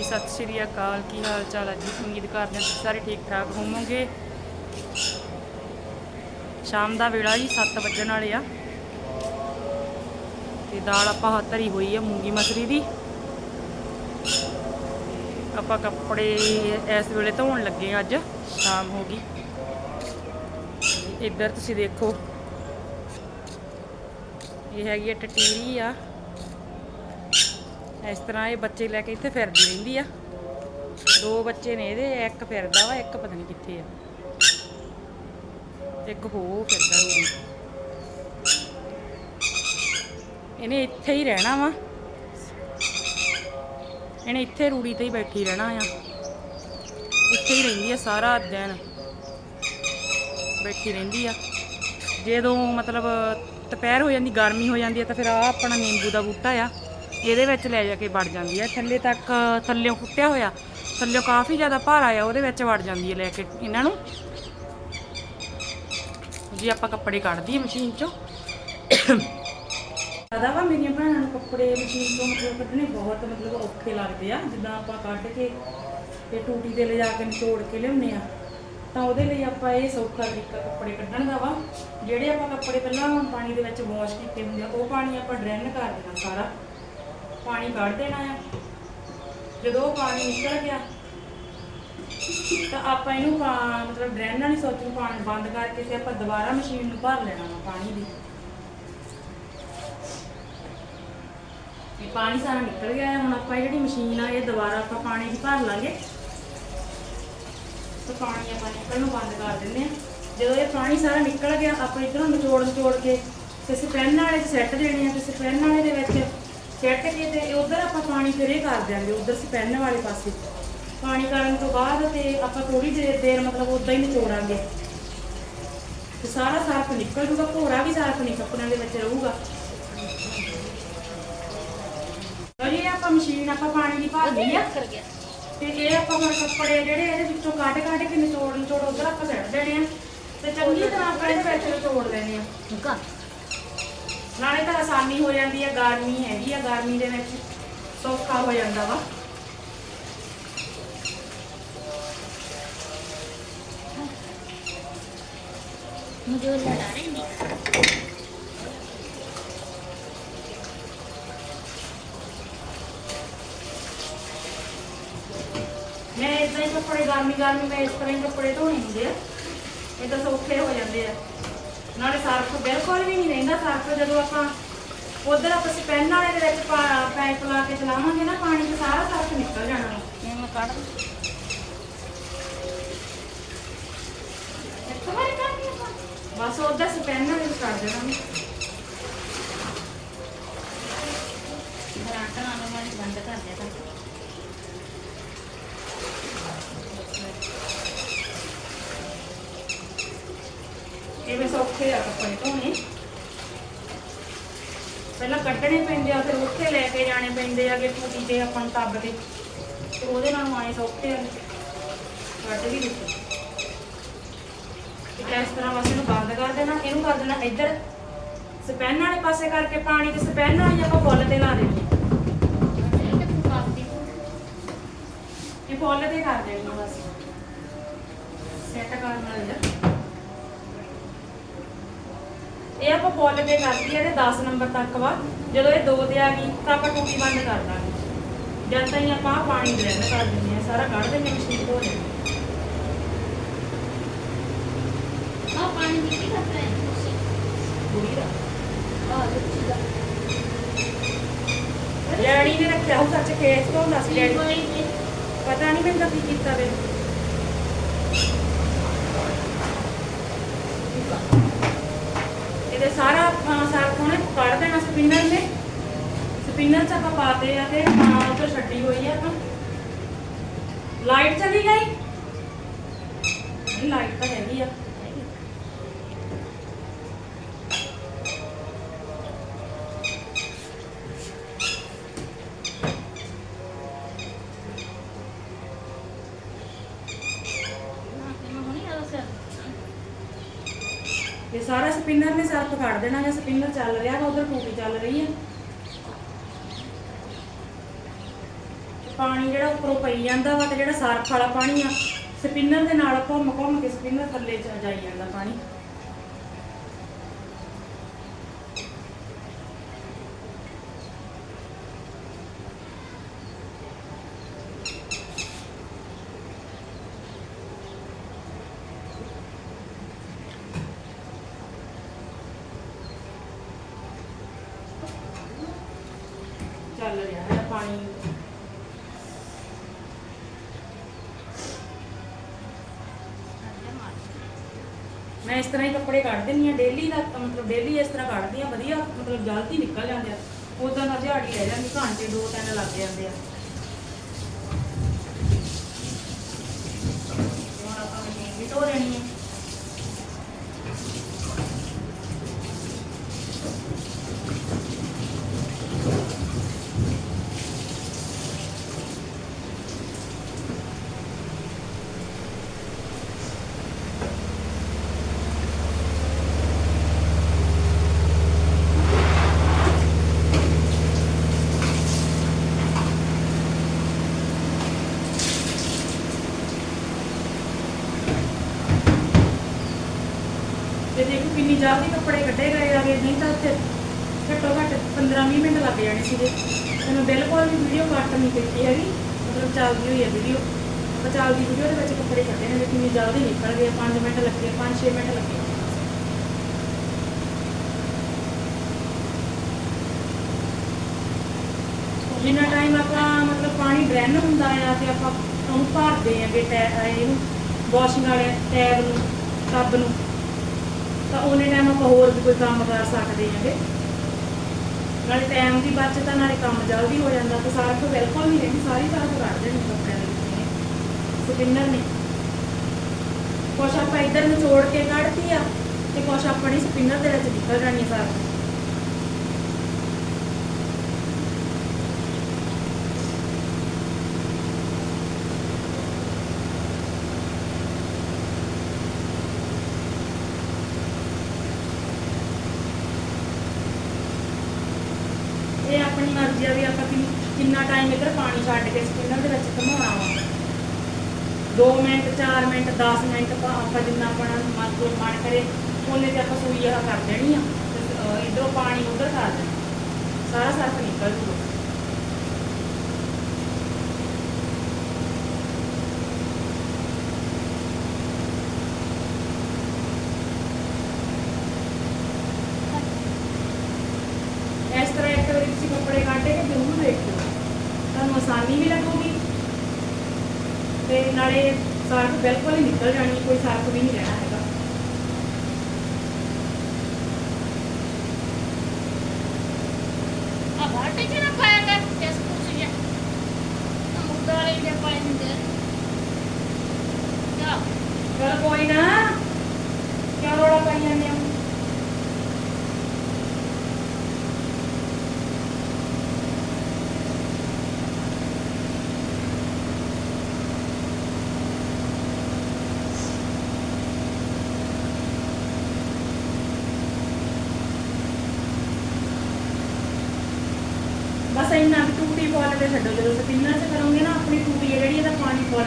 ਜੀ, ਸਤਿ ਸ਼੍ਰੀ ਅਕਾਲ, ਕੀ ਹਾਲ ਚਾਲ ਹੈ ਜੀ? ਉਮੀਦ ਕਰਦੇ ਹਾਂ ਤੁਸੀਂ ਸਾਰੇ ਠੀਕ ਠਾਕ ਹੋਵੋਗੇ। ਸ਼ਾਮ ਦਾ ਵੇਲਾ ਜੀ 7 ਵੱਜਣ ਵਾਲੇ ਆ। ਤੇ ਦਾਲ ਆਪਾਂ ਹੱਥ ਧਰੀ ਹੋਈ ਆ, ਮੂੰਗੀ ਮਸਰੀ ਦੀ। ਆਪਾਂ ਕੱਪੜੇ ਇਸ ਵੇਲੇ ਧੋਣ ਲੱਗੇ ਅੱਜ, ਸ਼ਾਮ ਹੋ ਗਈ। ਇੱਧਰ ਤੁਸੀਂ ਦੇਖੋ, ਇਹ ਹੈਗੀ ਆ ਟਟੀਰੀ ਆ। ਇਸ ਤਰ੍ਹਾਂ ਇਹ ਬੱਚੇ ਲੈ ਕੇ ਇੱਥੇ ਫਿਰਦੀ ਰਹਿੰਦੀ ਆ। ਦੋ ਬੱਚੇ ਨੇ ਇਹਦੇ, ਇੱਕ ਫਿਰਦਾ ਵਾ, ਇੱਕ ਪਤਾ ਨਹੀਂ ਕਿੱਥੇ ਆ। ਇੱਕ ਹੋ ਫਿਰਦਾ ਰੂੜੀ ਇਹਨੇ ਇੱਥੇ ਹੀ ਰਹਿਣਾ ਵਾ। ਇਹਨੇ ਇੱਥੇ ਰੂੜੀ ਤੇ ਹੀ ਬੈਠੀ ਰਹਿਣਾ ਆ। ਇੱਥੇ ਹੀ ਰਹਿੰਦੀ ਆ ਸਾਰਾ ਦਿਨ। ਬੈਠੀ ਰਹਿੰਦੀ ਆ। ਜਦੋਂ ਮਤਲਬ ਦੁਪਹਿਰ ਹੋ ਜਾਂਦੀ, ਗਰਮੀ ਹੋ ਜਾਂਦੀ ਆ, ਤਾਂ ਫਿਰ ਆ ਆਪਣਾ ਨਿੰਬੂ ਦਾ ਬੂਟਾ ਆ। ਇਹਦੇ ਵਿੱਚ ਲੈ ਜਾ ਕੇ ਵੜ ਜਾਂਦੀ ਹੈ ਥੱਲੇ ਤੱਕ ਥੱਲਿਓਂ ਫੁੱਟਿਆ ਹੋਇਆ। ਥੱਲਿਓਂ ਕਾਫੀ ਜ਼ਿਆਦਾ ਭਾਰ ਆ ਉਹਦੇ ਵਿੱਚ ਵੜ ਜਾਂਦੀ ਆ ਲੈ ਕੇ ਇਹਨਾਂ ਨੂੰ। ਜੀ, ਆਪਾਂ ਕੱਪੜੇ ਕੱਢਦੀ ਆ ਮਸ਼ੀਨ ਚੋਂ। ਜ਼ਿਆਦਾ ਵਾ, ਮੇਰੀਆਂ ਭੈਣਾਂ ਨੂੰ ਕੱਪੜੇ ਮਸ਼ੀਨ ਤੋਂ ਮਤਲਬ ਕੱਢਣੇ ਬਹੁਤ ਮਤਲਬ ਔਖੇ ਲੱਗਦੇ ਆ। ਜਿੱਦਾਂ ਆਪਾਂ ਕੱਢ ਕੇ ਤੇ ਟੂਟੀ ਤੇ ਲਿਜਾ ਕੇ ਨਿਚੋੜ ਕੇ ਲਿਆਉਂਦੇ ਆ, ਤਾਂ ਉਹਦੇ ਲਈ ਆਪਾਂ ਇਹ ਸੌਖਾ ਤਰੀਕਾ ਕੱਪੜੇ ਕੱਢਣ ਦਾ ਵਾ। ਜਿਹੜੇ ਆਪਾਂ ਕੱਪੜੇ ਪਹਿਲਾਂ ਪਾਣੀ ਦੇ ਵਿੱਚ ਵਾਸ਼ ਕੀਤੇ ਹੁੰਦੇ ਆ, ਉਹ ਪਾਣੀ ਆਪਾਂ ਡਰੇਨ ਕਰ ਦੇਣਾ ਸਾਰਾ। ਪਾਣੀ ਕੱਢ ਦੇਣਾ ਆ। ਜਦੋਂ ਉਹ ਪਾਣੀ ਨਿਕਲ ਗਿਆ, ਤਾਂ ਆਪਾਂ ਇਹਨੂੰ ਪਾ- ਮਤਲਬ ਡਰੈਨ ਨਾਲ ਹੀ ਸੋਚ ਪਾਣੀ ਬੰਦ ਕਰਕੇ ਤੇ ਆਪਾਂ ਦੁਬਾਰਾ ਮਸ਼ੀਨ ਨੂੰ ਭਰ ਲੈਣਾ ਵਾ ਪਾਣੀ ਦੀ। ਇਹ ਪਾਣੀ ਸਾਰਾ ਨਿਕਲ ਗਿਆ ਹੈ ਹੁਣ ਆਪਾਂ ਇਹ ਜਿਹੜੀ ਮਸ਼ੀਨ ਆ, ਇਹ ਦੁਬਾਰਾ ਆਪਾਂ ਪਾਣੀ ਦੀ ਭਰ ਲਾਂਗੇ। ਤਾਂ ਪਾਣੀ ਆਪਾਂ ਨਿਕਲਣ ਨੂੰ ਬੰਦ ਕਰ ਦਿੰਦੇ ਆ। ਜਦੋਂ ਇਹ ਪਾਣੀ ਸਾਰਾ ਨਿਕਲ ਗਿਆ, ਆਪਾਂ ਇਧਰੋਂ ਨਿਚੋੜ ਨਿਚੋੜ ਕੇ, ਤੇ ਸਪੈਨ ਵਾਲੇ 'ਚ ਸੈੱਟ ਦੇਣੇ ਆ, ਤੇ ਸਪੈਨ ਵਾਲੇ ਦੇ ਵਿੱਚ ਸੈੱਟ ਕੇ ਤੇ ਉਧਰ ਆਪਾਂ ਪਾਣੀ ਫਿਰ ਇਹ ਕਰ ਦਿਆਂਗੇ, ਉਧਰ ਸਪੈਨ ਵਾਲੇ ਪਾਸੇ। ਪਾਣੀ ਕਰਨ ਤੋਂ ਬਾਅਦ ਤੇ ਆਪਾਂ ਥੋੜੀ ਦੇਰ ਦੇਰ ਮਤਲਬ ਉਦਾਂ ਹੀ ਨਿਚੋੜਾਂਗੇ। ਤੇ ਸਾਰਾ ਸਰਫ ਨਿਕਲ ਜੂਗਾ, ਭੋਰਾ ਵੀ ਸਰਫ ਨਹੀਂ, ਕੱਪੜਿਆਂ ਦੇ ਵਿੱਚ ਰਹੂਗਾ। ਲਓ ਜੀ, ਇਹ ਆਪਾਂ ਮਸ਼ੀਨ, ਆਪਾਂ ਪਾਣੀ ਦੀ ਭਰ ਲਈ ਆ। ਤੇ ਇਹ ਆਪਾਂ ਹੁਣ ਕੱਪੜੇ ਜਿਹੜੇ ਇਹਦੇ ਵਿੱਚੋਂ ਕੱਢ ਕੱਢ ਕੇ ਨਿਚੋੜ ਨਿਚੋੜ ਉਧਰ ਆਪਾਂ ਸੱਟ ਦੇਣੇ ਆ। ਤੇ ਚੰਗੀ ਤਰ੍ਹਾਂ ਆਪਾਂ ਇਹਦੇ ਵਿੱਚ ਨਿਚੋੜ ਲੈਣੇ ਆ। ਨਾਲੇ ਤਾਂ ਆਸਾਨੀ ਹੋ ਜਾਂਦੀ ਹੈ ਗਰਮੀ ਹੈਗੀ ਆ ਗਰਮੀ ਦੇ ਵਿੱਚ ਸੌਖਾ ਹੋ ਜਾਂਦਾ ਵਾ। ਮੈਂ ਇਦਾਂ ਹੀ ਕੱਪੜੇ ਗਰਮੀ ਗਰਮੀ ਮੈਂ ਇਸ ਤਰ੍ਹਾਂ ਹੀ ਕੱਪੜੇ ਧੋਣੇ ਹੁੰਦੇ ਆ। ਇਹ ਤਾਂ ਸੌਖੇ ਹੋ ਜਾਂਦੇ ਆ। ਨਾਲੇ ਸਰਫ ਬਿਲਕੁਲ ਵੀ ਨਹੀਂ ਰਹਿੰਦਾ ਸਰਫ ਜਦੋਂ ਆਪਾਂ ਉਧਰ ਆਪਾਂ ਸਪੈਨ ਵਾਲੇ ਦੇ ਵਿੱਚ ਪਾਈਪ ਲਾ ਕੇ ਚਲਾਵਾਂਗੇ ਨਾ ਪਾਣੀ ਤੇ ਸਾਰਾ ਸਰਫ ਨਿਕਲ ਜਾਣਾ। ਇਹ ਮੈਂ ਕੱਢ ਇੱਕ ਵਾਰ ਕੱਢ ਬਸ ਉਧਰ ਸਪੈਨ ਨਾਲ ਇਹਨੂੰ ਕੱਢ ਦੇਣਾ। ਬਰਾਂਟਾ ਨਾਲ ਮਾੜੀ ਬੰਦ ਕਰ ਦਿਆ ਤਾਂ ਚਾਰ ਕੱਪੜੇ ਧੋਣੇ। ਪਹਿਲਾਂ ਕੱਢਣੇ ਪੈਂਦੇ ਆ, ਫਿਰ ਉੱਥੇ ਲੈ ਕੇ ਜਾਣੇ ਪੈਂਦੇ ਆ ਕਿ ਟੂਟੀ ਤੇ ਆਪਾਂ ਨੂੰ ਟੱਬ ਤੇ ਉਹਦੇ ਨਾਲ ਆਏ ਸੌਖੇ ਆ। ਕੱਢ ਵੀ ਦਿੱਤੇ। ਇਸ ਤਰ੍ਹਾਂ ਬਸ ਇਹਨੂੰ ਬੰਦ ਕਰ ਦੇਣਾ, ਇਹਨੂੰ ਕਰ ਦੇਣਾ ਇੱਧਰ। ਸਪੈਨ ਵਾਲੇ ਪਾਸੇ ਕਰਕੇ ਪਾਣੀ ਤੇ ਸਪੈਨ ਨਾਲ ਹੀ ਆਪਾਂ ਬੁੱਲ ਤੇ ਲਾ ਦੇਣੀ। ਇਹ ਬੁੱਲ ਤੇ ਕਰ ਦੇਣੀ ਬਸ। ਸੈੱਟ ਕਰਨ ਵਾਲੇ ਦਾ ਇਹ ਆਪਾਂ ਫੁੱਲ ਕੇ ਕਰਤੀ ਇਹਦੇ 10 ਨੰਬਰ ਤੱਕ ਵਾ। ਜਦੋਂ ਇਹ 2 ਤੇ ਆ ਗਈ ਤਾਂ ਆਪਾਂ ਟੂਟੀ ਬੰਦ ਕਰ ਦਾਂਗੇ। ਜਦ ਤਾਈਂ ਆਪਾਂ ਪਾਣੀ ਗ੍ਰਹਿਣ ਕਰ ਦਿੰਦੇ ਆ ਸਾਰਾ ਕੱਢ ਦੇ ਮਸ਼ੀਨ ਤੋਂ ਨੇ ਆ ਪਾਣੀ ਵੀ ਕੀ ਕਰਦਾ ਹੈ ਤੁਸੀਂ? ਬੁਰੀ ਦਾ। ਆ ਲੱਚੀ ਦਾ। ਲੈਣੀ ਨੇ ਰੱਖਿਆ ਉਹ ਸੱਚ ਕੇਸ ਤੋਂ ਦੱਸ ਲੈਣੀ ਪਤਾ ਨਹੀਂ ਮੈਨੂੰ ਕੀ ਕੀਤਾ ਵੇ। ਤੇ ਸਾਰਾ ਆਪਾਂ ਸਾਰਾ ਕੱਢ ਦੇਣਾ ਸਪਿਨਰ ਨੇ ਸਪਿਨਰ ਚ ਆਪਾਂ ਪਾਤੇ ਆ ਤੇ ਹਾਂ ਉੱਧਰ ਛੱਡੀ ਹੋਈ ਆ ਆਪਾਂ। ਲਾਈਟ ਚਲੀ ਗਈ? ਨਹੀਂ ਲਾਈਟ ਤਾਂ ਹੈਗੀ ਆ। ਸਪਿਨਰ ਨੇ ਸਰਫ ਕੱਢ ਦੇਣਾ ਜਾਂ ਸਪਿਨਰ ਚੱਲ ਰਿਹਾ ਵਾ, ਉਧਰ ਟੂਟੀ ਚੱਲ ਰਹੀ ਆ। ਪਾਣੀ ਜਿਹੜਾ ਉੱਪਰੋਂ ਪਈ ਜਾਂਦਾ ਵਾ ਤੇ ਜਿਹੜਾ ਸਰਫ ਵਾਲਾ ਪਾਣੀ ਆ, ਸਪਿਨਰ ਦੇ ਨਾਲ ਘੁੰਮ ਘੁੰਮ ਕੇ ਸਪਿਨਰ ਥੱਲੇ ਚ ਜਾਈ ਜਾਂਦਾ ਪਾਣੀ। ਚੱਲ ਰਿਹਾ ਹੈ ਪਾਣੀ। ਮੈਂ ਇਸ ਤਰ੍ਹਾਂ ਹੀ ਕੱਪੜੇ ਕੱਢ ਦਿੰਦੀ ਆ ਡੇਲੀ ਦਾ ਮਤਲਬ ਡੇਲੀ ਇਸ ਤਰ੍ਹਾਂ ਕੱਢਦੀ ਆ ਵਧੀਆ, ਮਤਲਬ ਜਲਦੀ ਨਿਕਲ ਜਾਂਦੇ ਆ। ਉਦਾਂ ਦਾ ਦਿਹਾੜੀ ਰਹਿ ਜਾਂਦੀ, ਘੰਟੇ ਦੋ ਤਿੰਨ ਲੱਗ ਜਾਂਦੇ ਆ। ਹੁਣ ਆਪਾਂ ਮਸ਼ੀਨ ਵੀ ਧੋ ਲੈਣੀ ਹੈ ਤੇ ਦੇਖੋ ਕਿੰਨੀ ਜਲਦੀ ਕੱਪੜੇ ਕੱਢੇ ਗਏ ਆਗੇ ਨਹੀਂ ਤਾਂ ਉੱਥੇ ਘੱਟੋ ਘੱਟ 15-20 ਮਿੰਟ ਲੱਗ ਜਾਣੇ ਸੀਗੇ। ਤੇ ਮੈਂ ਬਿਲਕੁਲ ਵੀ ਵੀਡੀਓ ਕੱਟ ਨਹੀਂ ਕੀਤੀ ਹੈਗੀ। ਮਤਲਬ ਚੱਲਦੀ ਹੋਈ ਹੈ ਵੀਡੀਓ ਆਪਾਂ ਚੱਲਦੀ ਵੀਡੀਓ ਦੇ ਵਿੱਚ ਕੱਪੜੇ ਕੱਢੇ ਨੇ ਕਿੰਨੀ ਜਲਦੀ ਨਿਕਲ ਗਏ 5 ਮਿੰਟ ਲੱਗੇ 5-6 ਮਿੰਟ ਲੱਗੇ ਜਿੰਨਾ ਟਾਈਮ ਆਪਾਂ ਮਤਲਬ ਪਾਣੀ ਡਰੈਨ ਹੁੰਦਾ ਆ ਤੇ ਆਪਾਂ ਉਹਨੂੰ ਭਰਦੇ ਆਂਗੇ ਟੈ ਇਹਨੂੰ ਵਾਸ਼ਿੰਗ ਵਾਲੇ ਟੈਬ ਨੂੰ ਟੱਬ ਨੂੰ। ਤਾਂ ਉਹਨੇ ਟਾਈਮ ਆਪਾਂ ਹੋਰ ਵੀ ਕੋਈ ਕੰਮ ਕਰ ਸਕਦੇ ਆਂਗੇ ਨਾਲੇ ਟਾਈਮ ਦੀ ਬਚਤ ਆ, ਨਾਲੇ ਕੰਮ ਜਲਦੀ ਹੋ ਜਾਂਦਾ, ਤੇ ਸਾਰਾ ਕੁਝ ਬਿਲਕੁਲ ਨਹੀਂ ਰਹਿੰਦੀ ਸਾਰੀ ਤਰ੍ਹਾਂ ਕੱਢ ਦੇਣੀ ਕੱਪੜਿਆਂ ਦੇ ਵਿੱਚ ਸਪਿਨਰ ਨੇ। ਕੁਛ ਆਪਾਂ ਇੱਧਰ ਨੂੰ ਜੋੜ ਕੇ ਕੱਢਤੀ ਆ, ਤੇ ਕੁਛ ਆਪਣੀ ਸਪਿਨਰ ਦੇ ਵਿੱਚ ਨਿਕਲ ਜਾਣੀ ਆ ਸਾਰਾ ਇਹ ਆਪਣੀ ਆ ਵੀ ਆਪਾਂ ਕਿੰਨ- ਕਿੰਨਾ ਟਾਈਮ ਇੱਧਰ ਪਾਣੀ ਛੱਡ ਕੇ ਸਪਿਨਰ ਦੇ ਵਿੱਚ ਘਮਾਉਣਾ ਵਾ। 2 ਮਿੰਟ 4 ਮਿੰਟ 10 ਮਿੰਟ ਆਪਾਂ ਆਪਾਂ ਜਿੰਨਾ ਆਪਣਾ ਮਨ ਮਨ ਕਰੇ ਉਹਨੇ ਤੇ ਆਪਾਂ ਸੂਈ ਆਹ ਕਰ ਦੇਣੀ ਆ। ਤੇ ਇੱਧਰੋਂ ਪਾਣੀ ਉਧਰ ਕਰ ਦੇਣਾ। ਸਾਰਾ ਸਰਫ ਨਿਕਲ ਜੂਗਾ ਇਸ ਤਰ੍ਹਾਂ ਇੱਕ ਵਾਰੀ ਤੁਸੀਂ ਕੱਪੜੇ ਕੱਢ ਕੇ ਜ਼ਰੂਰ ਦੇਖਿਓ ਤੁਹਾਨੂੰ ਆਸਾਨੀ ਵੀ ਲੱਗੂਗੀ ਤੇ ਨਾਲੇ ਸਰਫ ਬਿਲਕੁਲ ਹੀ ਨਿਕਲ ਜਾਣੀ ਕੋਈ ਸਰਫ ਵੀ ਨਹੀਂ ਰਹਿਣਾ ਹੈਗਾ ਆ ਬਾਟੇ ਚ ਨਾ ਪਾਇਆ ਕਰ ਇਸ ਕੁਛ ਜਿਹਾ ਨਾ ਮੁੱਦਾ ਵਾਲੇ ਜਿਹੜੇ ਪਾਏ ਹੁੰਦੇ ਆ ਜਾ ਚਲ ਕੋਈ ਨਾ ਕਿਉਂ ਰੋੜਾ ਪਾਈ ਜਾਂਦੇ ਹੋ ਬਸ ਇੰਨਾ ਕੁ ਟੂਟੀ ਫੁੱਲ ਤੇ ਛੱਡੋ, ਜਦੋਂ ਸਪਿਨਰ 'ਚ ਕਰੋਗੇ ਨਾ, ਆਪਣੀ ਟੂਟੀ ਹੈ ਜਿਹੜੀ, ਇਹਦਾ ਪਾਣੀ ਫੁੱਲ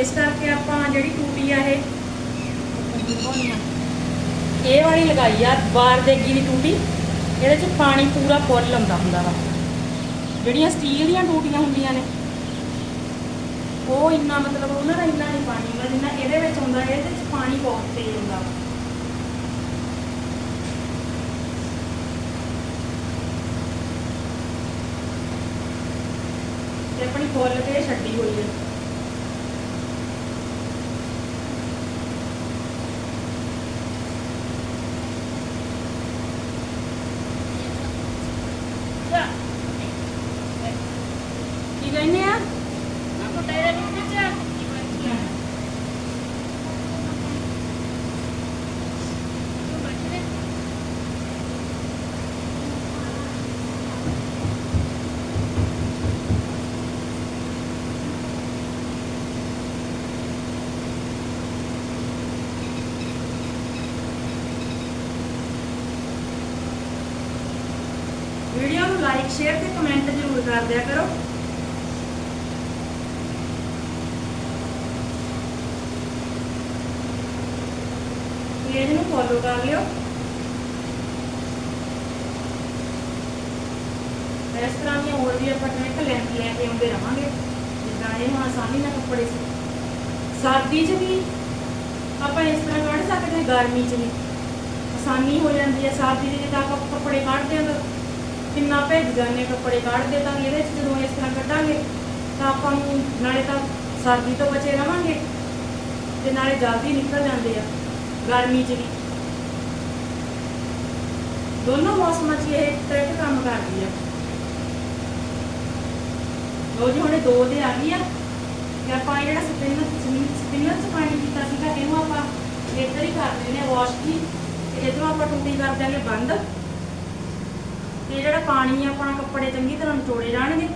ਇਸ ਕਰਕੇ ਆਪਾਂ ਜਿਹੜੀ ਟੂਟੀ ਆ ਇਹ ਇਹ ਵਾਲੀ ਲਗਾਈ ਆ, ਬਾਰ ਦੇਗੀ ਦੀ ਟੂਟੀ, ਇਹਦੇ 'ਚ ਪਾਣੀ ਪੂਰਾ ਫੁੱਲ ਆਉਂਦਾ ਹੁੰਦਾ ਵਾ। ਜਿਹੜੀਆਂ ਸਟੀਲ ਦੀਆਂ ਟੂਟੀਆਂ ਹੁੰਦੀਆਂ ਨੇ, ਉਹ ਇੰਨਾ ਮਤਲਬ ਉਹਨਾਂ ਦਾ ਇੰਨਾ ਨਹੀਂ ਪਾਣੀ ਹੁੰਦਾ, ਜਿੰਨਾ ਇਹਦੇ ਵਿੱਚ ਹੁੰਦਾ ਇਹਦੇ ਵਿੱਚ ਪਾਣੀ ਬਹੁਤ ਤੇਜ਼ ਹੁੰਦਾ। ਵਾ ਤੇ ਕੇ ਛੱਡੀ ਹੋਈ ਹੈ ਜਾ ਕੀ ਕਹਿੰਦੇ ਆ ਨਾ ਕੋ ਤੇਰੇ ਵਿੱਚ ਜਾ ਕੀ ਬੈਠੀ ਆ ਤੂੰ ਬੈਠੀ ਰਹਿ ਵੀਡੀਓ ਨੂੰ ਲਾਈਕ ਸ਼ੇਅਰ ਤੇ ਕਮੈਂਟ ਜ਼ਰੂਰ ਕਰ ਦਿਆ ਕਰੋ। ਪੇਜ ਨੂੰ ਫੋਲੋ ਕਰ ਲਿਓ। ਇਸ ਤਰ੍ਹਾਂ ਦੀਆਂ ਹੋਰ ਵੀ ਆਪਾਂ ਟ੍ਰਿਕ ਲੈ ਲੈ ਕੇ ਆਉਂਦੇ ਰਵਾਂਗੇ ਜਿੱਦਾਂ ਇਹ ਹੁਣ ਆਸਾਨੀ ਨਾਲ ਕੱਪੜੇ ਸਰਦੀ 'ਚ ਵੀ ਆਪਾਂ ਇਸ ਤਰ੍ਹਾਂ ਕੱਢ ਸਕਦੇ ਗਰਮੀ 'ਚ ਵੀ। ਆਸਾਨੀ ਹੋ ਜਾਂਦੀ ਹੈ ਸਰਦੀ 'ਚ ਜਿੱਦਾਂ ਆਪਾਂ ਕੱਪੜੇ ਕੱਢਦੇ ਹਾਂ ਤਾਂ ਕਿੰਨਾ ਭੇਜ ਜਾਂਦੇ ਕੱਪੜੇ ਕੱਢਦੇ ਤਾਂ ਇਹਦੇ 'ਚ ਜਦੋਂ ਇਸ ਤਰ੍ਹਾਂ ਕੱਢਾਂਗੇ, ਤਾਂ ਆਪਾਂ ਨੂੰ ਨਾਲੇ ਤਾਂ ਸਰਦੀ ਤੋਂ ਬਚੇ ਰਵਾਂਗੇ ਤੇ ਨਾਲੇ ਜਲਦੀ ਨਿਕਲ ਜਾਂਦੇ ਆ, ਗਰਮੀ 'ਚ ਵੀ। ਦੋਨੋਂ ਮੌਸਮਾਂ 'ਚ ਇਹ ਟ੍ਰਿਕ ਕੰਮ ਕਰਦੀ ਆ। ਲੋ ਜੀ, ਹੁਣੇ ਦੋ ਦੇ ਆ ਗਈ ਆ, ਤੇ ਆਪਾਂ ਇਹ ਜਿਹੜਾ ਸਪਿਨਰ ਸਪਿਨਰ 'ਚ ਪਾਣੀ ਕੀਤਾ ਸੀਗਾ, ਇਹਨੂੰ ਆਪਾਂ ਇੱਧਰ ਹੀ ਕਰ ਦਿੰਦੇ ਆ ਵਾਸ਼ ਕੀ ਤੇ ਇਧਰੋਂ ਆਪਾਂ ਟੂਟੀ ਕਰ ਦਿਆਂਗੇ ਬੰਦ। ਤੇ ਜਿਹੜਾ ਪਾਣੀ ਆ, ਆਪਣਾ ਕੱਪੜੇ ਚੰਗੀ ਤਰ੍ਹਾਂ ਨਿਚੋੜੇ ਜਾਣਗੇ।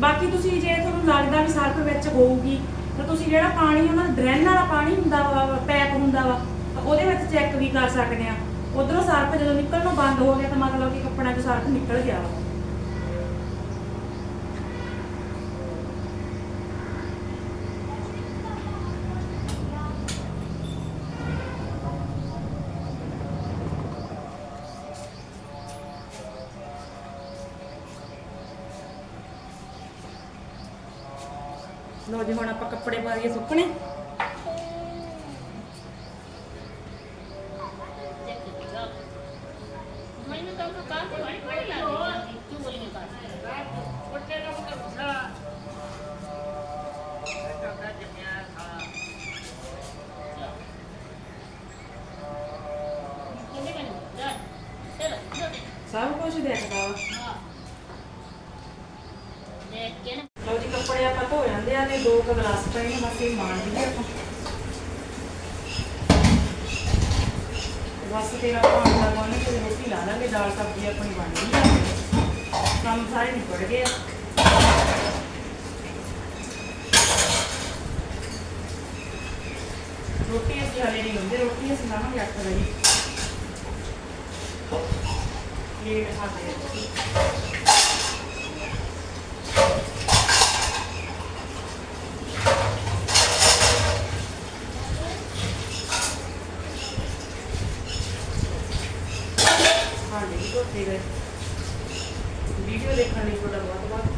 ਬਾਕੀ ਤੁਸੀਂ ਜੇ ਤੁਹਾਨੂੰ ਲੱਗਦਾ ਵੀ ਸਰਫ ਵਿੱਚ ਹੋਊਗੀ, ਤਾਂ ਤੁਸੀਂ ਜਿਹੜਾ ਪਾਣੀ ਉਹਨਾਂ ਦਾ ਡਰੇਨ ਵਾਲਾ ਪਾਣੀ ਹੁੰਦਾ ਵਾ ਪੈਪ ਹੁੰਦਾ ਵਾ, ਤਾਂ ਉਹਦੇ ਵਿੱਚ ਚੈੱਕ ਵੀ ਕਰ ਸਕਦੇ ਆ। ਉਧਰੋਂ ਸਰਫ ਜਦੋਂ ਨਿਕਲਣੋਂ ਬੰਦ ਹੋ ਗਿਆ, ਤਾਂ ਮਤਲਬ ਕਿ ਕੱਪੜਿਆਂ 'ਚੋਂ ਸਰਫ ਨਿਕਲ ਗਿਆ ਵਾ। ਕਿੰਨੇ ਮੈਨੂੰ ਜਾ ਚਲ ਚਲ ਸਭ ਕੁਝ ਦੇਖਦਾ ਵਾ। ਦੇਖ ਕੇ ਨਾ ਕੱਪੜੇ ਆਪਾਂ ਧੋ ਜਾਂਦੇ ਆ ਤੇ ਦੋ ਕੁ ਗਲਾਸ ਪਏ ਨੇ ਬਸ ਇਹ ਮਾਰ ਦਈਏ ਆਪਾਂ। ਬਸ ਤੇਰਾ ਪਾਣੀ ਦਾ ਕੋਨੇ ਤੇ ਰੋਟੀ ਲਾ ਲਾਂਗੇ, ਦਾਲ ਸਬਜ਼ੀ ਆਪਣੀ ਬਣ ਗਈ ਆ। ਕੰਮ ਸਾਰੇ ਨਿਪਟ ਗਏ ਆ। ਰੋਟੀ ਅਸੀਂ ਹਲੇ ਨਹੀਂ ਲਾਉਂਦੇ ਰੋਟੀ ਅਸੀਂ ਲਾਵਾਂਗੇ 8 ਵਜੇ। ਲੇਟ ਖਾਂਦੇ ਆ ਅਸੀਂ। ਵੀਡੀਓ ਦੇਖਣ ਲਈ ਤੁਹਾਡਾ ਬਹੁਤ